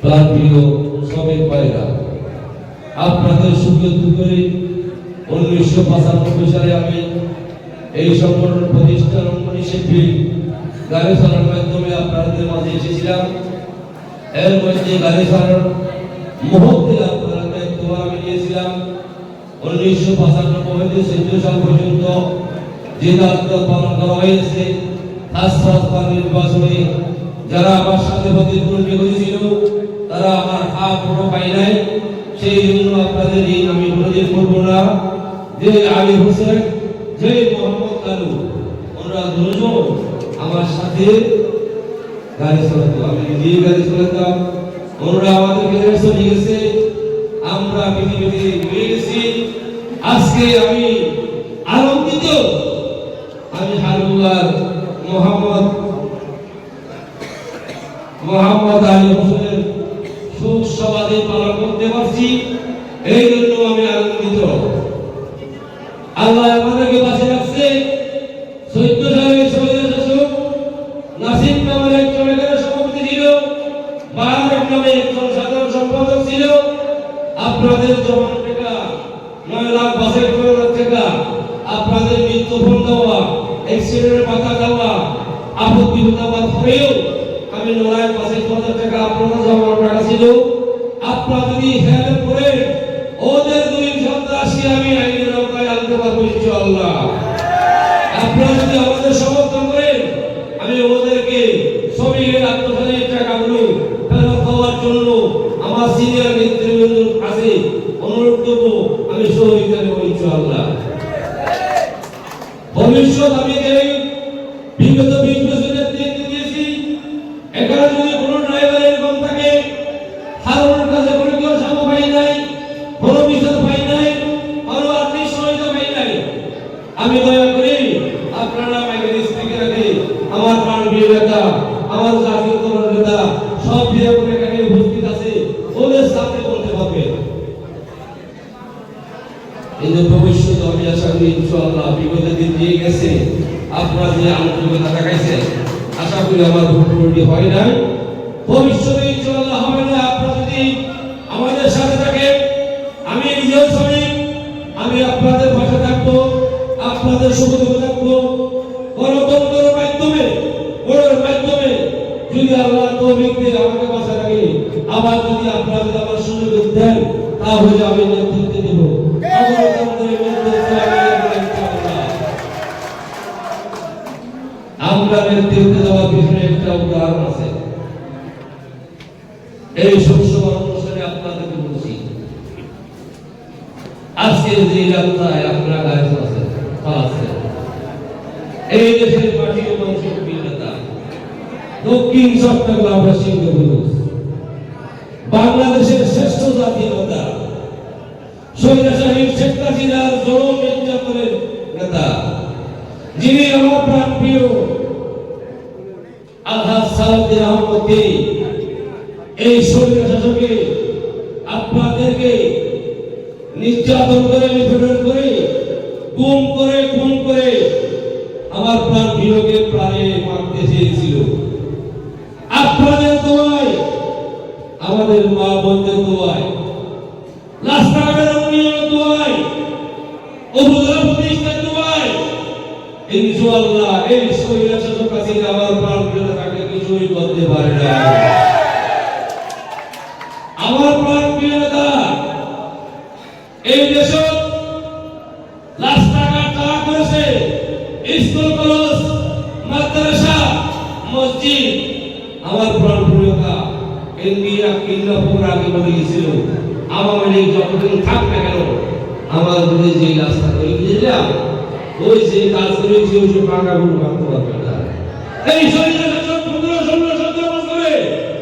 প্রাণ প্রিয় শ্রমিক আপনাদের সুখে দুঃখে উনিশশো পঁচানব্বই সালে আমি এই সংগঠন প্রতিষ্ঠার শিল্পী গাড়ি চালানোর মাধ্যমে আপনাদের মাঝে এসেছিলাম। এর মধ্যে গাড়ি চালানোর মুহূর্তে আপনাদের দায়িত্ব আমি নিয়েছিলাম উনিশশো পঁচানব্বই হতে চোদ্দ সাল পর্যন্ত যে দায়িত্ব পালন করা হয়েছে। খাস নির্বাচনে যারা আমার সাথে প্রতিদ্বন্দ্বী হয়েছিল তারা আমার হাত কোনো পাই নাই, সেই জন্য আপনাদের এই আমি অনুরোধ করব না। যে আলী হোসেন, যে মোহাম্মদ কালু ওনারা দুজন আমার সাথে গাড়ি চালাতো। আমি নিজেই গাড়ি চালাতাম। ওনারা আমাদেরকে রেসে নিয়ে গেছে। আমরা পৃথিবীতে গেছি। আজকে আমি আনন্দিত। আমি হারুল্লাহ মোহাম্মদ মোহাম্মদ আলী পালন করতে পারছি এই জন্য আমি আনন্দিত। আল্লাহ আমাদেরকে পাশে রাখছে। নাসিম নামের একজন এখানে সভাপতি ছিল। নামে একজন সাধারণ সম্পাদক ছিল। আপনাদের জমান নয় লাখ বাসের করে আপনাদের মৃত্যু ফোন দেওয়া অ্যাক্সিডেন্টের পাতা দেওয়া হতাবার পরেও আমি নয় পাশে হাজার টাকা আপনাদের জমানো টাকা ছিল। আপনারা যদি হেল্প করে ওদের দুই সন্ত্রাসী আমি আইনের আওতায় আনতে পারব ইনশাআল্লাহ। আপনারা যদি আমাদের সমর্থন করেন, আমি ওদেরকে শ্রমিকের আত্মসানের টাকাগুলো ফেরত পাওয়ার জন্য আমার সিনিয়র নেতৃবৃন্দর কাছে অনুরোধ করব আমি সহযোগিতা দেবো ইনশাআল্লাহ ভবিষ্যৎ আমি এই বিগত বিশ বছরের নেতৃত্ব দিয়েছি এখানে যদি কোনো ড্রাইভার এরকম থাকে হারুনের কাছে কোনো কেউ সামা পাই নাই কোনো বিচার পাই নাই কোনো আর্থিক সহায়তা পাই নাই আমি দয়া করি আপনারা আমাকে স্ত্রীকে রাখে আমার প্রাণ প্রিয় নেতা আমার জাতীয় দলের নেতা সব প্রিয় করে এখানে উপস্থিত আছে ওদের পারবে কিন্তু ভবিষ্যতে আমি আশা করি ইনশাআল্লাহ বিগত দিন দিয়ে গেছে। আপনারা যে আন্তরিকতা দেখাইছে, আশা করি আমার ভুলটি হয় নাই। ভবিষ্যতে ইনশাআল্লাহ হবে না। আপনারা যদি আমাদের সাথে থাকেন, আমি নিজেও শ্রমিক আমি আপনাদের পাশে থাকব, আপনাদের সুবিধা থাকব। গণতন্ত্রের মাধ্যমে ভোটের মাধ্যমে যদি আল্লাহ তৌফিক দিয়ে আমাকে পাশে রাখে আবার যদি আপনারা যদি আমার তাহলে আমি নেতৃত্ব দেব আমরা নেতৃত্ব দেওয়ার পিছনে একটা উদাহরণ আছে এই শস্য অনুষ্ঠানে আপনাদেরকে বলছি আজকে যে এলাকায় আপনারা গায়ে আছেন আছেন এই দেশের মাটির মানুষের বিনেতা দক্ষিণ চট্টগ্রাম বাংলাদেশের শ্রেষ্ঠ জাতীয় নেতা সৈন্যশাহী শেখ হাসিনার জনম নির্যাতনের নেতা যিনি আমার প্রাণ প্রিয় আলহাজ সালাউদ্দিন এই সৈন্য শাসকে আপনাদেরকে নির্যাতন করে, নিপীড়ন করে, গুম করে, খুন করে আমার প্রাণ প্রিয়কে প্রাণে মারতে চেয়েছিল আপনাদের দোয়ায়, আমাদের মা বোনদের দোয়ায়, রাস্তাঘাটের উন্নয়নের দোয়ায় উপজেলা প্রতিষ্ঠার দোয়ায়, ইনশাআল্লাহ এই শহীদ শাসক কাছে আমার প্রাণ কিছুই করতে পারে না। আমার প্রাণ প্রিয় নেতা, এই দেশ রাস্তাঘাট করেছে স্কুল কলেজ, মাদ্রাসা, মসজিদ। আমার প্রাণ প্রিয়তা আগে বলে গেছিল, আওয়ামী লীগ যতদিন কেন, আমার যে রাস্তা করে গিয়েছিলাম ওই যে কাজ করেছি ওই সব পাকা গুলো ভাঙতে পারবে না। এই শাসক পনেরো ষোলো সতেরো বছরে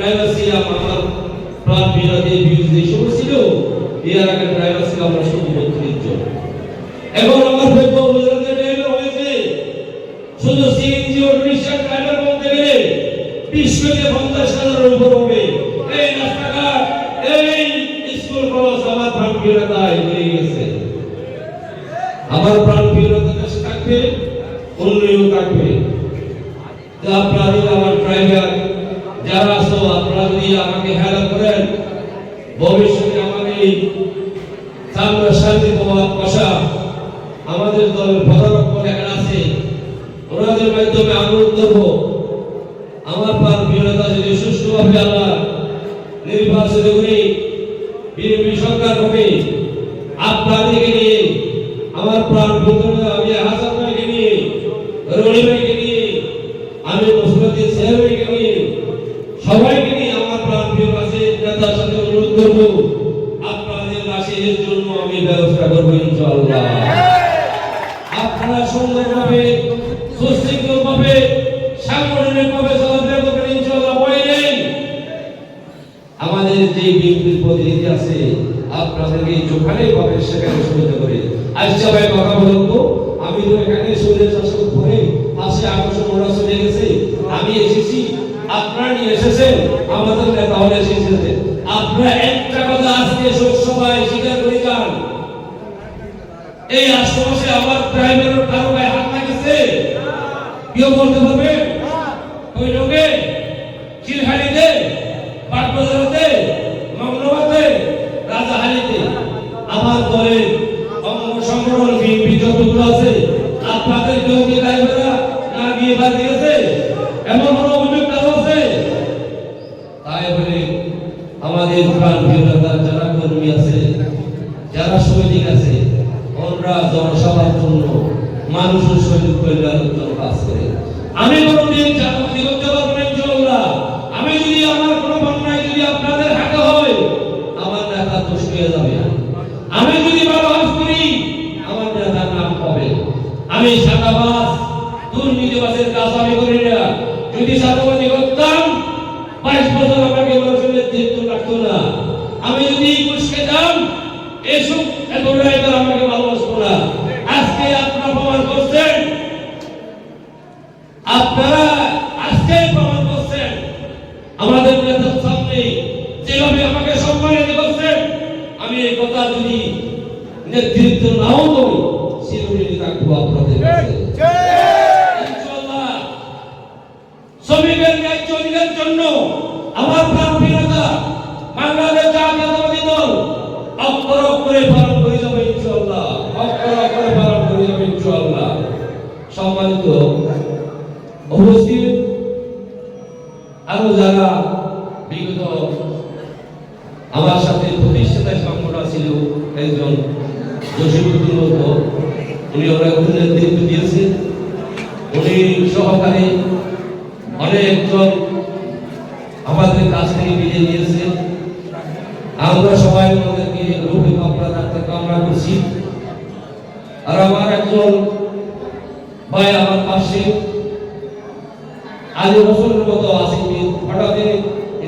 এই আমরা গুজরাটের প্রাণ প্রিয়তা হয়ে গেছে। আমার প্রাণ প্রিয়তা দেশ থাকবে উন্নয়ন থাকবে। আপনাদের আমার ড্রাইভার আমাকে হেলা করেন। ভবিষ্যতে আমাকে এই সামনে শান্তি পাওয়া পাশা আমাদের দলের পদারক্ষ এখানে আছে ওনাদের মাধ্যমে আনন্দ দেবো আমার প্রাণ প্রিয়তা যদি সুষ্ঠুভাবে আল্লাহ নির্বাচিত করি বিএনপি সরকার হবে আপনাদেরকে নিয়ে আমার প্রাণ প্রিয়তা আমি হাসান ভাইকে নিয়ে রনি ভাইকে নিয়ে আমি মুসলিম সাহেবকে নিয়ে সবাইকে নিয়ে আমার প্রাণ প্রিয় কাছে নেতার সাথে অনুরোধ করব আপনাদের লাশের জন্য আমি ব্যবস্থা করব ইনশাআল্লাহ আপনারা সুন্দরভাবে সুশৃঙ্খলভাবে সাংগঠনিকভাবে চলাফেরা করবেন, ইনশাআল্লাহ আমাদের যে বিএনপির প্রতিনিধি আছে, আপনাদেরকে যেখানে পাবে সেখানে সুবিধা করে। আচ্ছা ভাই, কথা বলুন তো। আমি তো এখানে সূর্য শাসন করে পাশে আকর্ষণ ওরা চলে গেছে। আমি এসেছি, আপনারা নিয়ে এসেছেন, আমাদের নেতা হলে এসেছেন। আপনারা একটা কথা আজকে সবাই স্বীকার করে যান। এই আশেপাশে আমার ড্রাইভারের কারও গায়ে হাত লাগেছে কেউ বলতে পারবে? ওই লোকে চিলহারিতে বাগবাজারতে মঙ্গলবাতে রাজাহালিতে আমার অঙ্গ বিএনপি যতগুলো আছে, আপনাদের কেউ কি ড্রাইভাররা না গিয়ে বাদ দিয়েছে, এমন কোনো অভিযোগ কারও আছে? তাই বলে আমাদের প্রাণ যারা কর্মী আছে, যারা সৈনিক আছে ওরা জনসভার জন্য মানুষের সৈনিক কল্যাণের জন্য কাজ আমি কোনোদিন আমি যদি আমার কোনো বন্যায় আমার আমার এসব আমাকে ভালোবাসতো না আজকে আপনারা প্রমাণ করছেন আপনারা আজকে প্রমাণ করছেন। আমাদের নেতার সামনে যেভাবে আমাকে সম্মানিত করছেন আমি এই কথা যদি নেতৃত্ব নাও করি শিরোমণি রাখব আপনাদের শ্রমিকের ন্যায্য অধিকারের জন্য আমার প্রাণ প্রিয়তা বাংলাদেশ জাতীয়তাবাদী দল অক্ষর করে পালন করে যাবে ইনশাআল্লাহ। অক্ষর করে পালন করে যাবে ইনশাআল্লাহ। সম্মানিত উপস্থিত আরও যারা বিগত আমার সাথে প্রতিষ্ঠাতা সংগঠন ছিল একজন জসিমুদ্দিন মতো উনি অনেক নেতৃত্ব দিয়েছেন। উনি সহকারী অনেকজন আমাদের কাছ থেকে বিদায় নিয়েছে আমরা সবাই ওনাদেরকে রোগে কামড়া রাখতে কামড়া করছি আর আমার একজন ভাই আমার পাশে আজ বছরের মতো আসি হঠাৎ